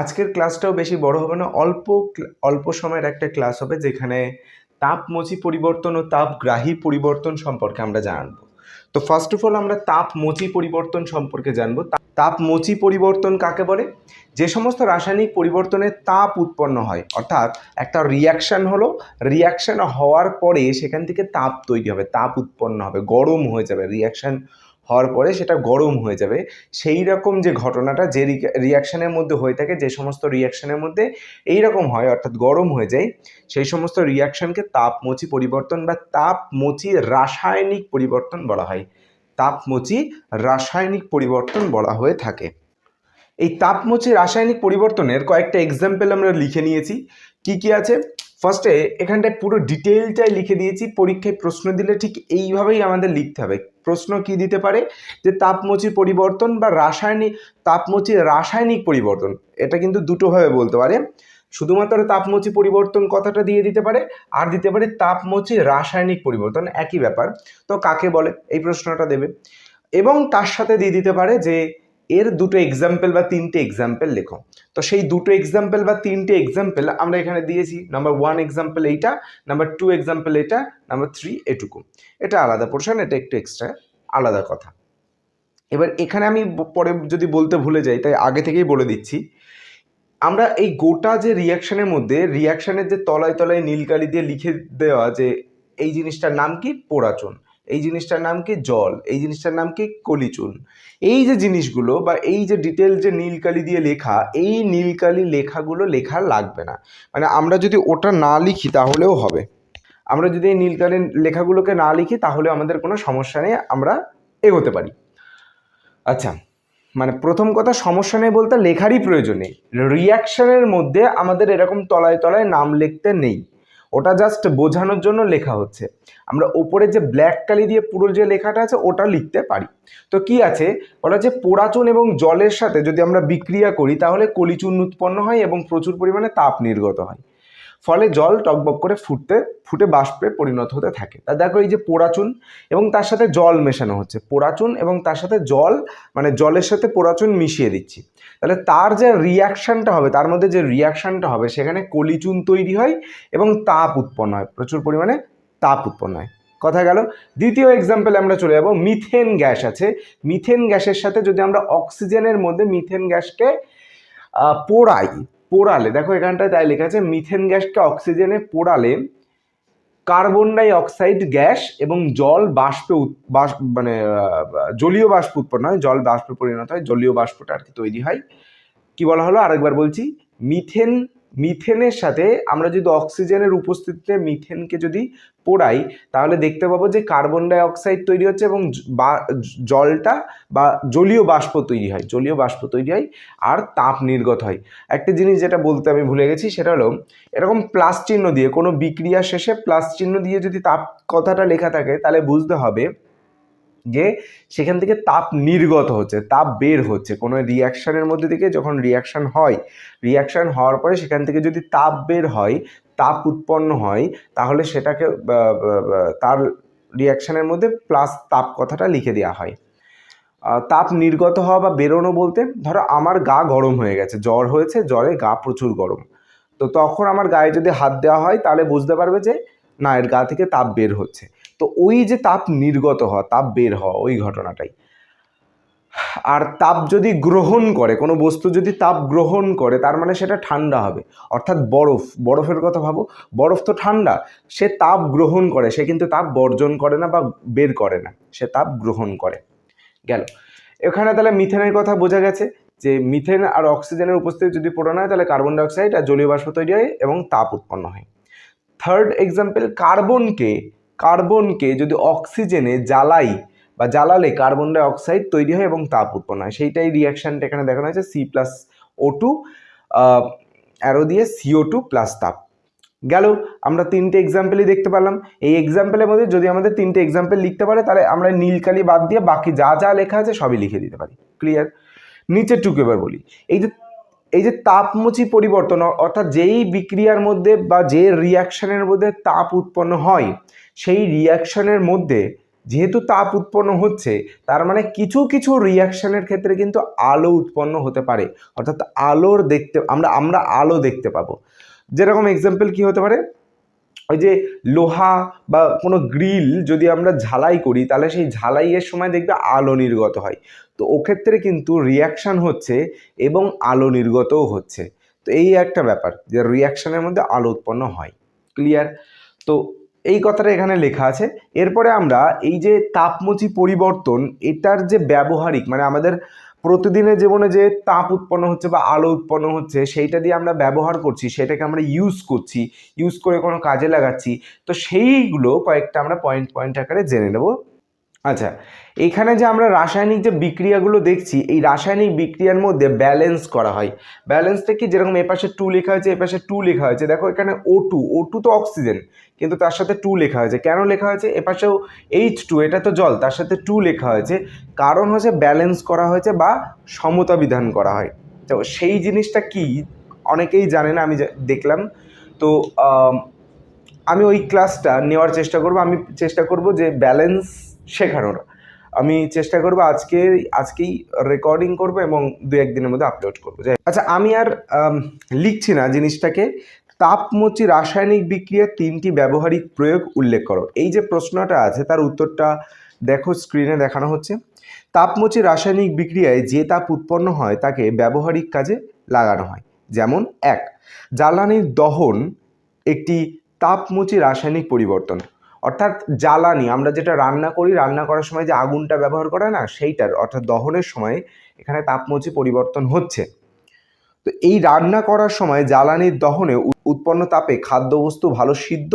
আজকের ক্লাসটাও বেশি বড় হবে না, অল্প অল্প সময়ের একটা ক্লাস হবে যেখানে তাপমোচী পরিবর্তন ও তাপগ্রাহী পরিবর্তন সম্পর্কে আমরা জানব। তো ফার্স্ট অফ অল আমরা তাপমোচী পরিবর্তন সম্পর্কে জানব। তাপমোচী পরিবর্তন কাকে বলে? যে সমস্ত রাসায়নিক পরিবর্তনে তাপ উৎপন্ন হয়, অর্থাৎ একটা রিয়াকশন হলো রিয়াকশন হওয়ার পরে সেখান থেকে তাপ তৈরি হবে, তাপ উৎপন্ন হবে, গরম হয়ে যাবে রিয়াকশন হওয়ার পরে সেটা গরম হয়ে যাবে। সেই রকম যে ঘটনাটা যে রিয়াকশানের মধ্যে হয়ে থাকে, যে সমস্ত রিয়াকশনের মধ্যে এই রকম হয়, অর্থাৎ গরম হয়ে যায়, সেই সমস্ত রিয়াকশনকে তাপমোচী পরিবর্তন বা তাপমোচী রাসায়নিক পরিবর্তন বলা হয়। তাপমোচী রাসায়নিক পরিবর্তন বলা হয়ে থাকে। এই তাপমোচী রাসায়নিক পরিবর্তনের কয়েকটা এক্সাম্পল আমরা লিখে নিয়েছি। কি কি আছে? ফার্স্টে এখানটায় পুরো ডিটেলটাই লিখে দিয়েছি, পরীক্ষায় প্রশ্ন দিলে ঠিক এইভাবেই আমাদের লিখতে হবে। প্রশ্ন কি দিতে পারে? যে তাপমোচী পরিবর্তন বা রাসায়নিক তাপমোচী রাসায়নিক পরিবর্তন, এটা কিন্তু দুটোভাবে বলতে পারে। শুধুমাত্র তাপমোচী পরিবর্তন কথাটা দিয়ে দিতে পারে, আর দিতে পারে তাপমোচী রাসায়নিক পরিবর্তন, একই ব্যাপার। তো কাকে বলে? এই প্রশ্নটা দেবে। এবং তার সাথে দিয়ে দিতে পারে যে এর দুটো এক্সাম্পল বা তিনটে এক্সাম্পল লেখো। তো সেই দুটো এক্সাম্পল বা তিনটে এক্সাম্পল আমরা এখানে দিয়েছি। নাম্বার ওয়ান এক্সাম্পল এইটা নাম্বার টু এক্সাম্পল এটা নাম্বার থ্রি এটুকু। এটা আলাদা পোর্শন এটা একটু এক্সট্রা আলাদা কথা। এবার এখানে আমি পরে যদি বলতে ভুলে যাই, তাই আগে থেকেই বলে দিচ্ছি। আমরা এই গোটা যে রিয়াকশানের মধ্যে রিয়াকশানের যে তলায় তলায় নীলকালি দিয়ে লিখে দেওয়া যে, এই জিনিসটার নাম কি? পোড়াচুন। এই জিনিসটার নাম কি জল, এই জিনিসটার নাম কি কলিচুন। এই যে জিনিসগুলো বা এই যে ডিটেল যে নীলকালি দিয়ে লেখা, এই নীলকালি লেখাগুলো লেখা লাগবে না। মানে আমরা যদি ওটা না লিখি তাহলেও হবে। আমরা যদি এই নীলকালি লেখাগুলোকে না লিখি তাহলে আমাদের কোনো সমস্যা নেই, আমরা এগোতে পারি। আচ্ছা মানে প্রথম কথা, সমস্যা নেই বলতে লেখারই প্রয়োজন নেই। রিয়াকশনের মধ্যে আমাদের এরকম তলায় তলায় নাম লিখতে নেই। ওটা জাস্ট বোঝানোর জন্য লেখা হচ্ছে। আমরা ওপরে যে ব্ল্যাক কালি দিয়ে পুরো যে লেখাটা আছে, ওটা লিখতে পারি। তো কি আছে? বলা যে পোড়াচুন এবং জলের সাথে যদি আমরা বিক্রিয়া করি, তাহলে কলিচুন উৎপন্ন হয় এবং প্রচুর পরিমাণে তাপ নির্গত হয়। ফলে জল টকবক করে ফুটতে, ফুটে বাষ্পে পরিণত হতে থাকে। তা দেখো এই যে পোড়াচুন এবং তার সাথে জল মেশানো হচ্ছে। পোড়াচুন এবং তার সাথে জল মানে জলের সাথে পোড়াচুন মিশিয়ে দিচ্ছি। তাহলে তার যে রিয়াকশানটা হবে, তার মধ্যে যে রিয়াকশানটা হবে, সেখানে কলিচুন তৈরি হয় এবং তাপ উৎপন্ন হয়। প্রচুর পরিমাণে তাপ উৎপন্ন হয়। কথা গেল। দ্বিতীয় এক্সাম্পলে আমরা চলে যাব। মিথেন গ্যাস আছে। মিথেন গ্যাসের সাথে যদি আমরা অক্সিজেনের মধ্যে মিথেন গ্যাসকে পোড়াই পোড়ালে, দেখো এখানটায় তাই লেখা আছে, মিথেন গ্যাসকে অক্সিজেনে পোড়ালে কার্বন ডাই অক্সাইড গ্যাস এবং জল বাষ্পে বাষ্প মানে জলীয় বাষ্প উৎপন্ন হয়, জল বাষ্পে পরিণত হয়, জলীয় বাষ্পটা আর কি তৈরি হয়। কি বলা হলো? আরেকবার বলছি, মিথেন মিথেনের সাথে আমরা যদি অক্সিজেনের উপস্থিতিতে মিথেনকে যদি পোড়াই, তাহলে দেখতে পাবো যে কার্বন ডাই অক্সাইড তৈরি হচ্ছে এবং জলটা বা জলীয় বাষ্প তৈরি হয়, জলীয় বাষ্প তৈরি হয় আর তাপ নির্গত হয়। একটা জিনিস যেটা বলতে আমি ভুলে গেছি, সেটা হলো এরকম প্লাস চিহ্ন দিয়ে, কোনো বিক্রিয়া শেষে প্লাস চিহ্ন দিয়ে যদি তাপ কথাটা লেখা থাকে, তাহলে বুঝতে হবে যে সেখান থেকে তাপ নির্গত হচ্ছে, তাপ বের হচ্ছে। কোনো রিয়াকশানের মধ্যে থেকে যখন রিয়াকশান হয় রিয়াকশান হওয়ার পরে সেখান থেকে যদি তাপ বের হয়, তাপ উৎপন্ন হয়, তাহলে সেটাকে তার রিয়াকশানের মধ্যে প্লাস তাপ কথাটা লিখে দেওয়া হয়। তাপ নির্গত হওয়া বা বেরোনো বলতে ধরো আমার গা গরম হয়ে গেছে, জ্বর হয়েছে, জ্বরে গা প্রচুর গরম। তো তখন আমার গায়ে যদি হাত দেওয়া হয়, তাহলে বুঝতে পারবে যে না, এর গা থেকে তাপ বের হচ্ছে। তো ওই যে তাপ নির্গত হওয়া, তাপ বের হওয়া, ওই ঘটনাটাই। আর তাপ যদি গ্রহণ করে, কোনো বস্তু যদি তাপ গ্রহণ করে, তার মানে সেটা ঠান্ডা হবে। অর্থাৎ বরফ, বরফের কথা ভাবো, বরফ তো ঠান্ডা, সে তাপ গ্রহণ করে, সে কিন্তু তাপ বর্জন করে না বা বের করে না, সে তাপ গ্রহণ করে। গেল। এখানে তাহলে মিথেনের কথা বোঝা গেছে যে মিথেন আর অক্সিজেনের উপস্থিতি যদি পোড়ানো হয়, তাহলে কার্বন ডাইঅক্সাইড আর জলীয় বাষ্প তৈরি হয় এবং তাপ উৎপন্ন হয়। থার্ড এক্সাম্পল কার্বনকে কার্বনকে যদি অক্সিজেনে জ্বালাই বা জ্বালালে কার্বন ডাই অক্সাইড তৈরি হয় এবং তাপ উৎপন্ন হয়। সেইটাই রিয়াকশানটা এখানে দেখানো হয়েছে। C plus O two arrow দিয়ে সিও টু প্লাস তাপ। গেল, আমরা তিনটে এক্সাম্পলই দেখতে পেলাম এই এক্সাম্পলের মধ্যে যদি আমাদের তিনটে এক্সাম্পল লিখতে পারে, তাহলে আমরা নীলকালি বাদ দিয়ে বাকি যা যা লেখা আছে সবই লিখে দিতে পারি। ক্লিয়ার নিচের টুকু এবার বলি। এই যে এই যে তাপমুচি পরিবর্তন অর্থাৎ যেই বিক্রিয়ার মধ্যে বা যে রিয়াকশানের মধ্যে তাপ উৎপন্ন হয়, সেই রিয়াকশানের মধ্যে যেহেতু তাপ উৎপন্ন হচ্ছে, তার মানে কিছু কিছু রিয়াকশানের ক্ষেত্রে কিন্তু আলো উৎপন্ন হতে পারে। অর্থাৎ আলোর দেখতে, আমরা আমরা আলো দেখতে পাবো। যেরকম এক্সাম্পল কি হতে পারে? ওই যে লোহা বা কোনো গ্রিল যদি আমরা ঝালাই করি, তাহলে সেই ঝালাইয়ের সময় দেখবে আলো নির্গত হয়। তো ওক্ষেত্রে কিন্তু রিয়াকশান হচ্ছে এবং আলো নির্গতও হচ্ছে। তো এই একটা ব্যাপার যে রিয়াকশানের মধ্যে আলো উৎপন্ন হয়। ক্লিয়ার তো এই কথাটা এখানে লেখা আছে। এরপরে আমরা এই যে তাপমুচি পরিবর্তন, এটার যে ব্যবহারিক মানে আমাদের প্রতিদিনের জীবনে যে তাপ উৎপন্ন হচ্ছে বা আলো উৎপন্ন হচ্ছে, সেইটা দিয়ে আমরা ব্যবহার করছি, সেটাকে আমরা ইউজ করছি ইউজ করে কোনো কাজে লাগাচ্ছি, তো সেইগুলো কয়েকটা আমরা পয়েন্ট পয়েন্ট আকারে জেনে নেব। আচ্ছা এখানে যে আমরা রাসায়নিক যে বিক্রিয়াগুলো দেখছি, এই রাসায়নিক বিক্রিয়ার মধ্যে ব্যালেন্স করা হয়। ব্যালেন্সটা কি? যেরকম এপাশে টু লেখা হয়েছে এপাশে টু লেখা হয়েছে। দেখো এখানে ও টু ও টু তো অক্সিজেন কিন্তু তার সাথে টু লেখা হয়েছে। কেন লেখা হয়েছে? এপাশেও এইচ টু এটা তো জল, তার সাথে টু লেখা হয়েছে। কারণ হচ্ছে ব্যালেন্স করা হয়েছে বা সমতা বিধান করা হয়। তো সেই জিনিসটা কি? অনেকেই জানে না, আমি দেখলাম। তো আমি ওই ক্লাসটা নেওয়ার চেষ্টা করব। আমি চেষ্টা করব যে ব্যালেন্স শেখানোর। আমি চেষ্টা করব আজকে, আজকেই রেকর্ডিং করব এবং দু একদিনের মধ্যে আপলোড করব। আচ্ছা আমি আর লিখছি না জিনিসটাকে। তাপমোচি রাসায়নিক বিক্রিয়ার তিনটি ব্যবহারিক প্রয়োগ উল্লেখ করো। এই যে প্রশ্নটা আছে, তার উত্তরটা দেখো স্ক্রিনে দেখানো হচ্ছে। তাপমোচি রাসায়নিক বিক্রিয়ায় যে তাপ উৎপন্ন হয়, তাকে ব্যবহারিক কাজে লাগানো হয়। যেমন, এক, জ্বালানির দহন একটি তাপমুচি রাসায়নিক পরিবর্তন। অর্থাৎ জ্বালানি, আমরা যেটা রান্না করি, রান্না করার সময় যে আগুনটা ব্যবহার করে না, সেইটার, অর্থাৎ দহনের সময় এখানে তাপমুচি পরিবর্তন হচ্ছে। তো এই রান্না করার সময় জ্বালানির দহনে উৎপন্ন তাপে খাদ্যবস্তু ভালো সিদ্ধ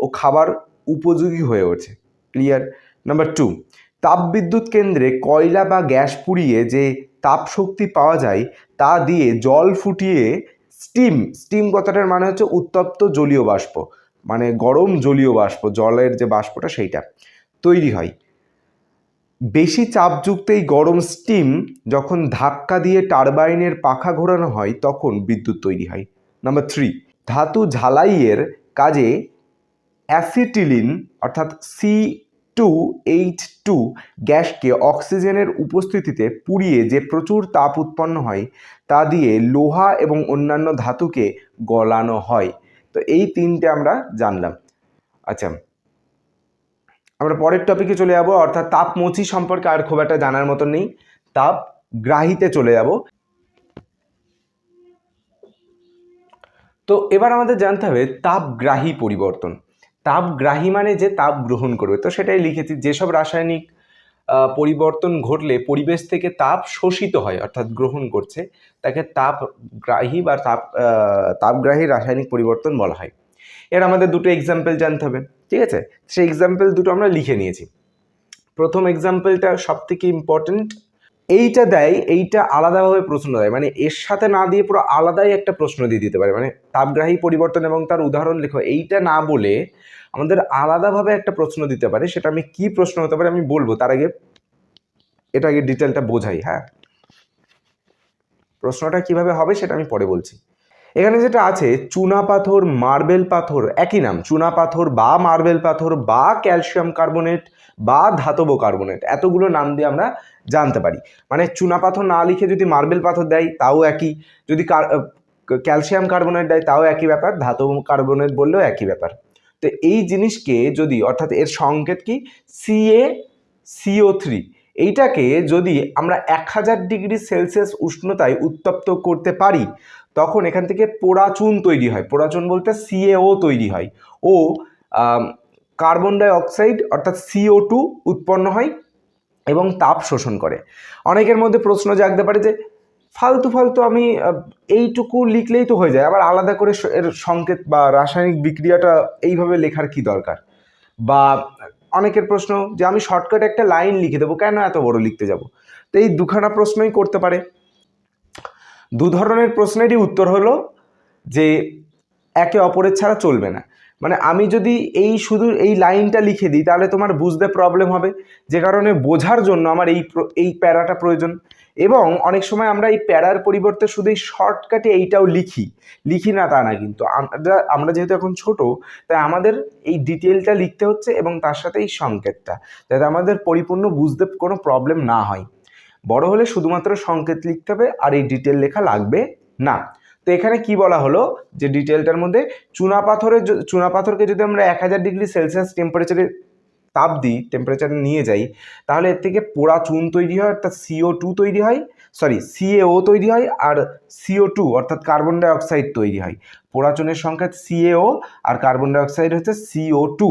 ও খাবার উপযোগী হয়ে ওঠে। ক্লিয়ার? নাম্বার টু, তাপবিদ্যুৎ কেন্দ্রে কয়লা বা গ্যাস পুড়িয়ে যে তাপ শক্তি পাওয়া যায়, তা দিয়ে জল ফুটিয়ে স্টিম স্টিম কথাটার মানে হচ্ছে উত্তপ্ত জলীয় বাষ্প। মানে গরম জলীয় বাষ্প, জলের যে বাষ্পটা সেইটা তৈরি হয়। বেশি চাপযুক্ত এই গরম স্টিম যখন ধাক্কা দিয়ে টারবাইনের পাখা ঘোরানো হয়, তখন বিদ্যুৎ তৈরি হয়। নাম্বার থ্রি ধাতু ঝালাইয়ের কাজে অ্যাসিটিলিন অর্থাৎ সি টু এইচ টু গ্যাসকে অক্সিজেনের উপস্থিতিতে পুড়িয়ে যে প্রচুর তাপ উৎপন্ন হয়, তা দিয়ে লোহা এবং অন্যান্য ধাতুকে গলানো হয়। তো এই তিনটে আমরা জানলাম। আচ্ছা আমরা পরের টপিকে চলে যাব, অর্থাৎ তাপমোচি সম্পর্কে আর খুব একটা জানার মতন নেই। তাপ গ্রাহিতে চলে যাব। তো এবার আমাদের জানতে হবে তাপগ্রাহী পরিবর্তন। তাপগ্রাহী মানে যে তাপ গ্রহণ করবে, তো সেটাই লিখেছি। যেসব রাসায়নিক পরিবর্তন ঘটলে পরিবেশ থেকে তাপ শোষিত হয়, অর্থাৎ গ্রহণ করছে। তাকে তাপগ্রাহী বা তাপ তাপগ্রাহী রাসায়নিক পরিবর্তন বলা হয়। এর আমাদের দুটো এক্সাম্পল জানতে হবে, ঠিক আছে? সেই এক্সাম্পল দুটো আমরা লিখে নিয়েছি। প্রথম এক্সাম্পলটা সব থেকে ইম্পর্টেন্ট এইটা দেয়, এইটা আলাদাভাবে প্রশ্ন দেয়। মানে এর সাথে না দিয়ে পুরো আলাদাই একটা প্রশ্ন দিয়ে দিতে পারে। মানে তাপগ্রাহী পরিবর্তন এবং তার উদাহরণ লেখো, এইটা না বলে আমাদের আলাদাভাবে একটা প্রশ্ন দিতে পারে। সেটা আমি কি প্রশ্ন হতে পারে আমি বলব। তার আগে এটা আগে ডিটেলটা বোঝাই হ্যাঁ। প্রশ্নটা কীভাবে হবে সেটা আমি পরে বলছি। এখানে যেটা আছে, চুনা পাথর, মার্বেল পাথর, একই নাম। চুনা পাথর বা মার্বেল পাথর বা ক্যালসিয়াম কার্বনেট বা ধাতব কার্বনেট, এতগুলো নাম দিয়ে আমরা জানতে পারি। মানে চুনা পাথর না লিখে যদি মার্বেল পাথর দেয়, তাও একই। যদি ক্যালসিয়াম কার্বনেট দেয়, তাও একই ব্যাপার, ধাতব কার্বনেট বললেও একই ব্যাপার। তো এই জিনিসকে যদি, অর্থাৎ এর সংকেত কি? সিএ সিও থ্রি এইটাকে যদি আমরা এক হাজার ডিগ্রি সেলসিয়াস উষ্ণতায় উত্তপ্ত করতে পারি তখন এখান থেকে পোড়াচুন তৈরি হয়। পোড়াচুন বলতে সিএও তৈরি হয়। ও কার্বন ডাই অক্সাইড অর্থাৎ সিও টু উৎপন্ন হয় এবং তাপ শোষণ করে। অনেকের মধ্যে প্রশ্ন জাগতে পারে যে, ফালতু ফালতু আমি এইটুকু লিখলেই তো হয়ে যায়। আবার আলাদা করে এর সংকেত বা রাসায়নিক বিক্রিয়াটা এইভাবে লেখার কি দরকার? বা অনেকের প্রশ্ন যে, আমি শর্টকাট একটা লাইন লিখে দেবো, কেন এত বড় লিখতে যাব? তো এই দুখানা প্রশ্নই করতে পারে। দু ধরনের প্রশ্নেরই উত্তর হলো যে একে অপরের ছাড়া চলবে না। মানে আমি যদি এই শুধু এই লাইনটা লিখে দিই, তাহলে তোমার বুঝতে প্রবলেম হবে। যে কারণে বোঝার জন্য আমার এই এই প্যারাটা প্রয়োজন। এবং অনেক সময় আমরা এই প্যারার পরিবর্তে শুধু এই শর্টকাটে এইটাও লিখি। লিখি না তা না কিন্তু। আমরা আমরা যেহেতু এখন ছোট, তাই আমাদের এই ডিটেলটা লিখতে হচ্ছে এবং তার সাথে এই সংকেতটা। যাতে আমাদের পরিপূর্ণ বুঝতে কোনো প্রবলেম না হয়। বড় হলে শুধুমাত্র সংকেত লিখতে হবে আর এই ডিটেল লেখা লাগবে না। তো এখানে কি বলা হলো? যে ডিটেলটার মধ্যে চুনা পাথরের চুনা পাথরকে যদি আমরা এক হাজার ডিগ্রি সেলসিয়াস টেম্পারেচারে তাপ দিই টেম্পারেচারে নিয়ে যাই, তাহলে এর থেকে পোড়া চুন তৈরি হয়, অর্থাৎ সিও টু তৈরি হয় সরি সিএও তৈরি হয় আর সিও টু অর্থাৎ কার্বন ডাইঅক্সাইড তৈরি হয়। পোড়া চুনের সংখ্যা সিএও আর কার্বন ডাইঅক্সাইড হচ্ছে সিও টু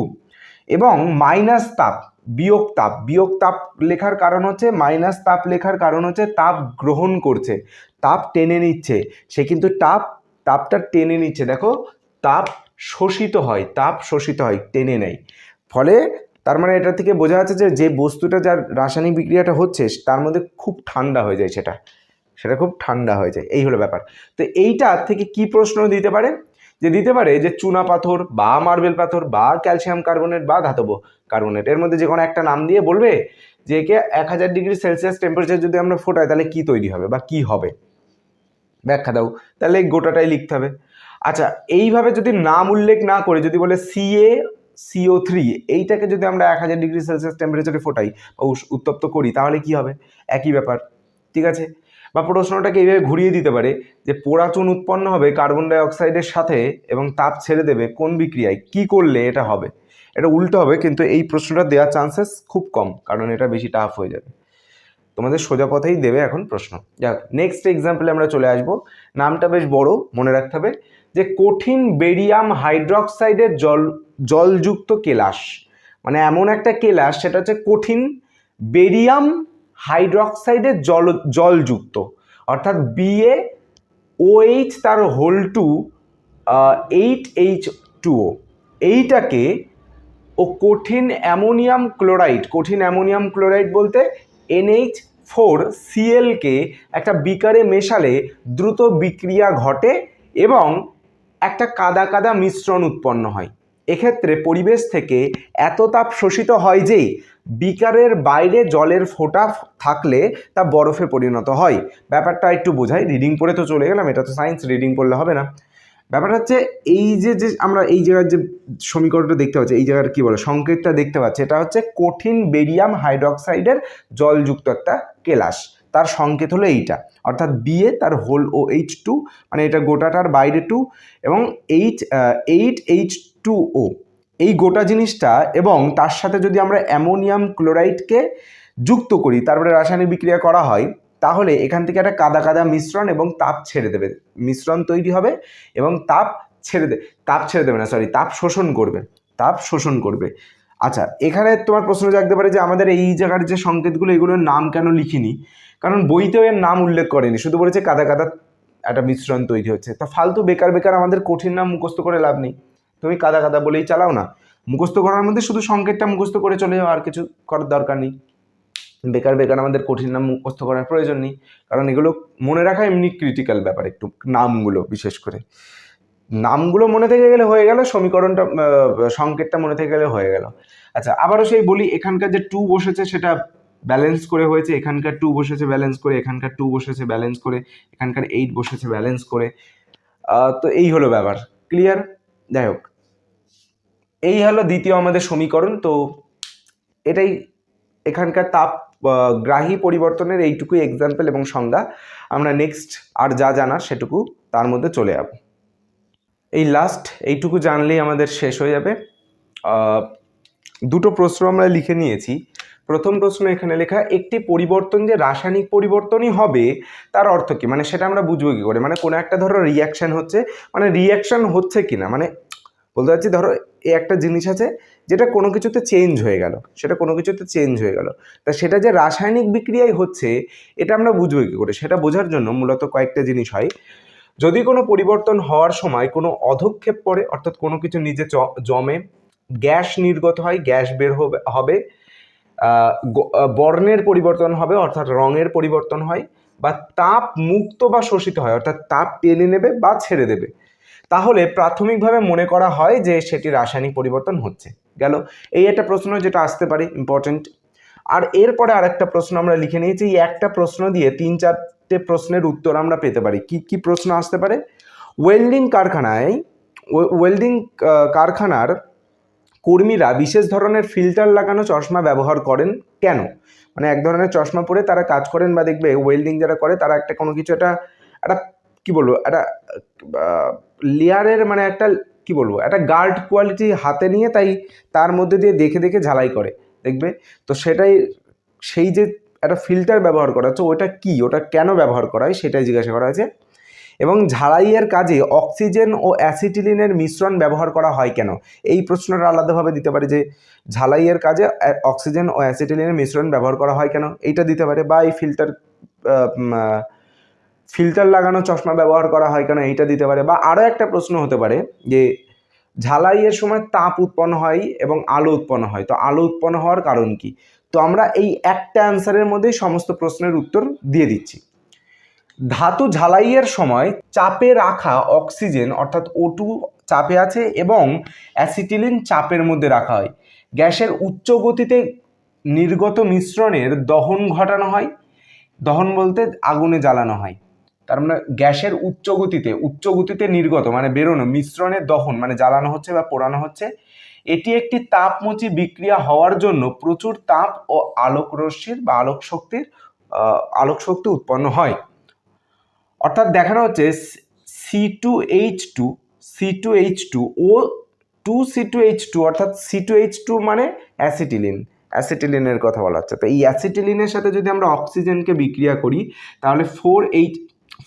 এবং মাইনাস তাপ বিয়োগ তাপ বিয়োগ তাপ লেখার কারণ হচ্ছে মাইনাস তাপ লেখার কারণ হচ্ছে, তাপ গ্রহণ করছে। তাপ টেনে নিচ্ছে। সে কিন্তু তাপ, তাপটা টেনে নিচ্ছে। দেখো, তাপ শোষিত হয়, তাপ শোষিত হয়, টেনে নেয়। ফলে তার মানে এটা থেকে বোঝা যাচ্ছে যে যে বস্তুটা যার রাসায়নিক বিক্রিয়াটা হচ্ছে, তার মধ্যে খুব ঠান্ডা হয়ে যায় সেটা। সেটা খুব ঠান্ডা হয়ে যায়। এই হলো ব্যাপার। তো এইটা থেকে কি প্রশ্ন দিতে পারে? যে দিতে পারে যে চুনা পাথর বা মার্বেল পাথর বা ক্যালসিয়াম কার্বনেট বা ধাতব কার্বনেট। এর মধ্যে যে কোনো একটা নাম দিয়ে বলবে যে একে এক হাজার ডিগ্রি সেলসিয়াস টেম্পারেচার যদি আমরা ফোটাই, তাহলে কি তৈরি হবে বা কি হবে? ব্যাখ্যা দাও, তাহলে গোটাটাই লিখতে হবে। আচ্ছা এইভাবে যদি নাম উল্লেখ না করে, যদি বলে সিএ সিও থ্রি এইটাকে যদি আমরা এক হাজার ডিগ্রি সেলসিয়াস টেম্পারেচারে ফোটাই বা উত্তপ্ত করি, তাহলে কি হবে? একই ব্যাপার, ঠিক আছে? বা প্রশ্নটাকে এইভাবে ঘুরিয়ে দিতে পারে যে পোড়া চুন উৎপন্ন হবে কার্বন ডাই অক্সাইডের সাথে এবং তাপ ছেড়ে দেবে কোন বিক্রিয়ায়, কি করলে এটা হবে? এটা উল্টো হবে, কিন্তু এই প্রশ্নটা দেওয়ার চান্সেস খুব কম, কারণ এটা বেশি টাফ হয়ে যাবে। তোমাদের সোজা পথেই দেবে এখন প্রশ্ন। যাক নেক্সট এক্সাম্পলে আমরা চলে আসব। নামটা বেশ বড়, মনে রাখতে হবে, যে কঠিন বেরিয়াম হাইড্রক্সাইডের জল, জলযুক্ত কেলাস। মানে এমন একটা কেলাস, সেটা হচ্ছে কঠিন বেরিয়াম হাইড্রক্সাইডের জল, জলযুক্ত। অর্থাৎ বিএ ওএইচ তার whole two eight H two O এইটাকে ও কঠিন অ্যামোনিয়াম ক্লোরাইড, কঠিন অ্যামোনিয়াম ক্লোরাইড বলতে এনএইচ ফোর সিএলকে একটা বিকারে মেশালে দ্রুত বিক্রিয়া ঘটে এবং একটা কাদা কাদা মিশ্রণ উৎপন্ন হয়। এক্ষেত্রে পরিবেশ থেকে এত তাপ শোষিত হয় যে বিকারের বাইরে জলের ফোঁটা থাকলে তা বরফে পরিণত হয়। ব্যাপারটা একটু বোঝাই রিডিং পড়ে তো চলে গেলাম, এটা তো সায়েন্স রিডিং পড়লে হবে না। ব্যাপারটা হচ্ছে এই যে যে আমরা এই জায়গার যে সমীকরণটা দেখতে পাচ্ছি, এই জায়গার কী বলে, সংকেতটা দেখতে পাচ্ছি, এটা হচ্ছে কঠিন বেরিয়াম হাইড্রক্সাইডের জলযুক্ত একটা কেলাস। তার সংকেত হলো এইটা, অর্থাৎ বিএ তার হোল ও এইচ টু মানে এটা গোটাটার বাইরে টু এবং H eight H two O এই গোটা জিনিসটা এবং তার সাথে যদি আমরা অ্যামোনিয়াম ক্লোরাইডকে যুক্ত করি, তারপরে রাসায়নিক বিক্রিয়া করা হয়, তাহলে এখান থেকে একটা কাদা কাদা মিশ্রণ এবং তাপ ছেড়ে দেবে। মিশ্রণ তৈরি হবে এবং তাপ ছেড়ে দে তাপ ছেড়ে দেবে না সরি তাপ শোষণ করবে। তাপ শোষণ করবে। আচ্ছা এখানে তোমার প্রশ্ন জাগতে পারে যে আমাদের এই জায়গার যে সংকেতগুলো, এগুলোর নাম কেন লিখিনি? কারণ বইতেও এর নাম উল্লেখ করেনি, শুধু বলেছে কাদা কাদা একটা মিশ্রণ তৈরি হচ্ছে। তা ফালতু বেকার বেকার আমাদের কঠিন নাম মুখস্থ করে লাভ নেই। তুমি কাদা কাদা বলেই চালাও না। মুখস্থ করার মধ্যে শুধু সংকেতটা মুখস্থ করে চলে যাও, আর কিছু করার দরকার নেই। বেকার বেকার আমাদের কঠিন নাম মুখস্থ করার প্রয়োজন নেই। কারণ এগুলো মনে রাখা এমনি ক্রিটিক্যাল ব্যাপার একটু, নামগুলো বিশেষ করে। নামগুলো মনে থেকে গেলে হয়ে গেল, সমীকরণটা সংকেতটা মনে থেকে গেলে হয়ে গেল। আচ্ছা আবারও সেই বলি, এখানকার যে টু বসেছে সেটা ব্যালেন্স করে হয়েছে, এখানকার টু বসেছে ব্যালেন্স করে, এখানকার টু বসেছে ব্যালেন্স করে, এখানকার এইট বসেছে ব্যালেন্স করে। তো এই হলো ব্যাপার। ক্লিয়ার যাই হোক। এই হলো দ্বিতীয় আমাদের সমীকরণ, তো এটাই এখানকার তাপ গ্রাহী পরিবর্তনের এইটুকুই এক্সাম্পল এবং সংজ্ঞা। আমরা নেক্সট আর যা জানার সেটুকু তার মধ্যে চলে যাব। এই লাস্ট এইটুকু জানলেই আমাদের শেষ হয়ে যাবে। দুটো প্রশ্ন আমরা লিখে নিয়েছি। প্রথম প্রশ্ন এখানে লেখা, একটি পরিবর্তন যে রাসায়নিক পরিবর্তনই হবে, তার অর্থ কী? মানে সেটা আমরা বুঝব কী করে? মানে কোনো একটা ধরো রিয়াকশন হচ্ছে মানে রিয়াকশন হচ্ছে কি না মানে বলতে চাচ্ছি ধরো এই একটা জিনিস আছে যেটা কোনো কিছুতে চেঞ্জ হয়ে গেল, সেটা কোনো কিছুতে চেঞ্জ হয়ে গেল। তা সেটা যে রাসায়নিক বিক্রিয়ায় হচ্ছে, এটা আমরা বুঝব কী করে? সেটা বোঝার জন্য মূলত কয়েকটা জিনিস হয়। যদি কোনো পরিবর্তন হওয়ার সময় কোনো অধক্ষেপ পড়ে, অর্থাৎ কোনো কিছু নিজে জমে, গ্যাস নির্গত হয়, গ্যাস বের হবে বর্ণের পরিবর্তন হবে, অর্থাৎ রঙের পরিবর্তন হয়, বা তাপ মুক্ত বা শোষিত হয়, অর্থাৎ তাপ টেনে নেবে বা ছেড়ে দেবে। তাহলে প্রাথমিকভাবে মনে করা হয় যে সেটি রাসায়নিক পরিবর্তন হচ্ছে। গেল? এই একটা প্রশ্ন যেটা আসতে পারে ইম্পর্টেন্ট আর এরপরে আরেকটা প্রশ্ন আমরা লিখে নিয়েছি, এই একটা প্রশ্ন দিয়ে তিন চারটে প্রশ্নের উত্তর আমরা পেতে পারি। কি কি প্রশ্ন আসতে পারে? ওয়েল্ডিং কারখানায় ওয়ে- ওয়েল্ডিং কারখানার কর্মীরা বিশেষ ধরনের ফিল্টার লাগানো চশমা ব্যবহার করেন কেন? মানে এক ধরনের চশমা পরে তারা কাজ করেন বা দেখবে ওয়েল্ডিং যারা করে, তারা একটা কোনো কিছু একটা একটা কি বলব, একটা লেয়ারের মানে একটা, কি বলব, একটা গার্ড কোয়ালিটি হাতে নিয়ে তাই তার মধ্যে দিয়ে দেখে দেখে ঝালাই করে, দেখবে? তো সেটাই, সেই যে একটা ফিল্টার ব্যবহার করা হচ্ছে ওটা কি, ওটা কেন ব্যবহার করা হয় সেটাই জিজ্ঞাসা করা হয়েছে। এবং ঝালাইয়ের কাজে অক্সিজেন ও অ্যাসিটিলিনের মিশ্রণ ব্যবহার করা হয় কেন? এই প্রশ্নটা আলাদাভাবে দিতে পারে যে, ঝালাইয়ের কাজে অক্সিজেন ও অ্যাসিটিলিনের মিশ্রণ ব্যবহার করা হয় কেন? এইটা দিতে পারে বা এই ফিল্টার ফিল্টার লাগানো চশমা ব্যবহার করা হয় কেন এইটা দিতে পারে? বা আরও একটা প্রশ্ন হতে পারে যে, ঝালাইয়ের সময় তাপ উৎপন্ন হয় এবং আলো উৎপন্ন হয়। তো আলো উৎপন্ন হওয়ার কারণ কি? তো আমরা এই একটা অ্যান্সারের মধ্যেই সমস্ত প্রশ্নের উত্তর দিয়ে দিচ্ছি। ধাতু ঝালাইয়ের সময় চাপে রাখা অক্সিজেন অর্থাৎ ওটু চাপে আছে এবং অ্যাসিটিলিন চাপের মধ্যে রাখা হয়। গ্যাসের উচ্চ গতিতে নির্গত মিশ্রণের দহন ঘটানো হয়। দহন বলতে আগুনে জ্বালানো হয়। তার মানে গ্যাসের উচ্চ গতিতে উচ্চ গতিতে নির্গত মানে বেরোনো, মিশ্রণের দহন মানে জ্বালানো হচ্ছে বা পোড়ানো হচ্ছে, এটি একটি তাপমুচি বিক্রিয়া হওয়ার জন্য প্রচুর তাপ ও আলোক রশ্মির বা আলোক শক্তির আলোক শক্তি উৎপন্ন হয়। অর্থাৎ দেখানো হচ্ছে C two H two C two H two O two C two H two অর্থাৎ সি টু এইচ টু মানে অ্যাসিটিলিন, অ্যাসিটিলিনের কথা বলা হচ্ছে। তো এই অ্যাসিটিলিনের সাথে যদি আমরা অক্সিজেনকে বিক্রিয়া করি, তাহলে ফোর এইচ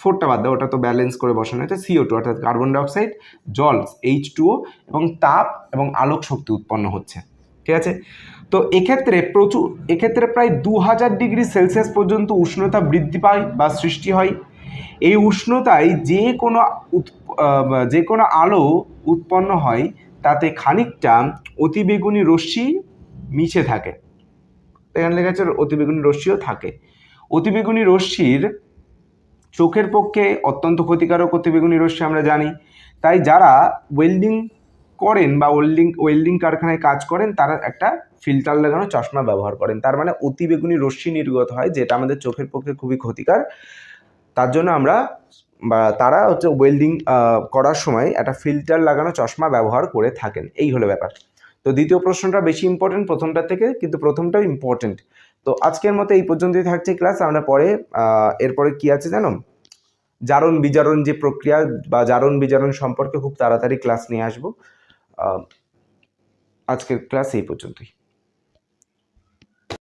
ফোরটা বাদ দাও, ওটা তো ব্যালেন্স করে বসানো হয়েছে সিও টু অর্থাৎ কার্বন ডাইঅক্সাইড জল এইচ টুও এবং তাপ এবং আলোক শক্তি উৎপন্ন হচ্ছে, ঠিক আছে? তো এক্ষেত্রে প্রচুর, এক্ষেত্রে প্রায় দু হাজার ডিগ্রি সেলসিয়াস পর্যন্ত উষ্ণতা বৃদ্ধি পায় বা সৃষ্টি হয়। এই উষ্ণতায় যে কোনো যে কোনো আলো উৎপন্ন হয়, তাতে খানিকটা অতিবেগুনি রশ্মি মিশে থাকে। এখানে লেখা অতিবেগুনি রশ্মিও থাকে। অতিবেগুনি রশ্মির চোখের পক্ষে অত্যন্ত ক্ষতিকারক অতিবেগুনি রশ্মি আমরা জানি। তাই যারা ওয়েল্ডিং করেন বা ওয়েল্ডিং ওয়েল্ডিং কারখানায় কাজ করেন, তারা একটা ফিল্টার লাগানো চশমা ব্যবহার করেন। তার মানে অতিবেগুনি রশ্মি নির্গত হয়, যেটা আমাদের চোখের পক্ষে খুবই ক্ষতিকর। তার জন্য আমরা, বা তারা হচ্ছে ওয়েল্ডিং করার সময় একটা ফিল্টার লাগানো চশমা ব্যবহার করে থাকেন। এই হলো ব্যাপার। তো দ্বিতীয় প্রশ্নটা বেশি ইম্পর্টেন্ট প্রথমটার থেকে, কিন্তু প্রথমটাও ইম্পর্টেন্ট তো আজকের মতো এই পর্যন্তই থাকছে ক্লাস আমরা পরে এরপরে কি আছে জানো? জারণ বিজারণ যে প্রক্রিয়া বা জারণ বিজারণ সম্পর্কে খুব তাড়াতাড়ি ক্লাস নিয়ে আসব। আজকের ক্লাস এই পর্যন্তই।